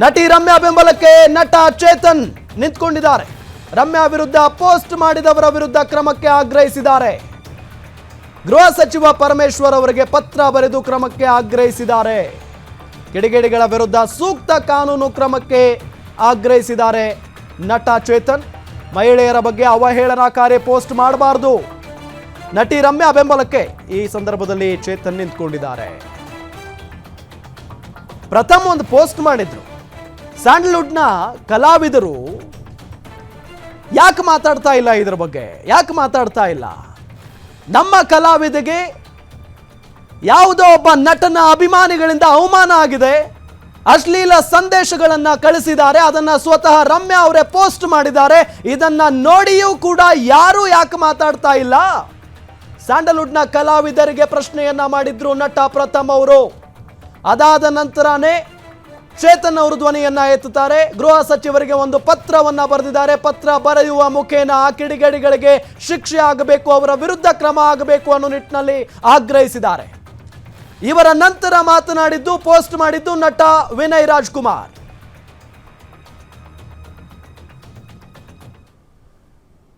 ನಟಿ ರಮ್ಯಾ ಬೆಂಬಲಕ್ಕೆ ನಟ ಚೇತನ್ ನಿಂತ್ಕೊಂಡಿದ್ದಾರೆ. ರಮ್ಯಾ ವಿರುದ್ಧ ಪೋಸ್ಟ್ ಮಾಡಿದವರ ವಿರುದ್ಧ ಕ್ರಮಕ್ಕೆ ಆಗ್ರಹಿಸಿದ್ದಾರೆ. ಗೃಹ ಸಚಿವ ಪರಮೇಶ್ವರ್ ಅವರಿಗೆ ಪತ್ರ ಬರೆದು ಕ್ರಮಕ್ಕೆ ಆಗ್ರಹಿಸಿದ್ದಾರೆ. ಕಿಡಿಗೇಡಿಗಳ ವಿರುದ್ಧ ಸೂಕ್ತ ಕಾನೂನು ಕ್ರಮಕ್ಕೆ ಆಗ್ರಹಿಸಿದ್ದಾರೆ ನಟ ಚೇತನ್. ಮಹಿಳೆಯರ ಬಗ್ಗೆ ಅವಹೇಳನಕಾರಿ ಪೋಸ್ಟ್ ಮಾಡಬಾರದು. ನಟಿ ರಮ್ಯಾ ಬೆಂಬಲಕ್ಕೆ ಈ ಸಂದರ್ಭದಲ್ಲಿ ಚೇತನ್ ನಿಂತ್ಕೊಂಡಿದ್ದಾರೆ. ಪ್ರಥಮ ಒಂದು ಪೋಸ್ಟ್ ಮಾಡಿದ್ರು. ಸ್ಯಾಂಡಲ್ವುಡ್ನ ಕಲಾವಿದರು ಯಾಕೆ ಮಾತಾಡ್ತಾ ಇಲ್ಲ ಇದ್ರ ಬಗ್ಗೆ? ಯಾಕೆ ಮಾತಾಡ್ತಾ ಇಲ್ಲ? ನಮ್ಮ ಕಲಾವಿದಗೆ ಯಾವುದೋ ಒಬ್ಬ ನಟನ ಅಭಿಮಾನಿಗಳಿಂದ ಅವಮಾನ ಆಗಿದೆ. ಅಶ್ಲೀಲ ಸಂದೇಶಗಳನ್ನ ಕಳಿಸಿದ್ದಾರೆ. ಅದನ್ನ ಸ್ವತಃ ರಮ್ಯಾ ಅವರೇ ಪೋಸ್ಟ್ ಮಾಡಿದ್ದಾರೆ. ಇದನ್ನ ನೋಡಿಯೂ ಕೂಡ ಯಾರು ಯಾಕೆ ಮಾತಾಡ್ತಾ ಇಲ್ಲ? ಸ್ಯಾಂಡಲ್ವುಡ್ನ ಕಲಾವಿದರಿಗೆ ಪ್ರಶ್ನೆಯನ್ನ ಮಾಡಿದ್ರು ನಟ ಪ್ರಥಮ್ ಅವರು. ಅದಾದ ನಂತರನೇ ಚೇತನ್ ಅವರು ಧ್ವನಿಯನ್ನ ಎತ್ತುತ್ತಾರೆ. ಗೃಹ ಸಚಿವರಿಗೆ ಒಂದು ಪತ್ರವನ್ನ ಬರೆದಿದ್ದಾರೆ. ಪತ್ರ ಬರೆಯುವ ಮುಖೇನ ಆ ಕಿಡಿಗೇಡಿಗಳಿಗೆ ಶಿಕ್ಷೆ ಆಗಬೇಕು, ಅವರ ವಿರುದ್ಧ ಕ್ರಮ ಆಗಬೇಕು ಅನ್ನೋ ನಿಟ್ಟಿನಲ್ಲಿ ಆಗ್ರಹಿಸಿದ್ದಾರೆ. ಇವರ ನಂತರ ಮಾತನಾಡಿದ್ದು, ಪೋಸ್ಟ್ ಮಾಡಿದ್ದು ನಟ ವಿನಯ್ ರಾಜ್ಕುಮಾರ್.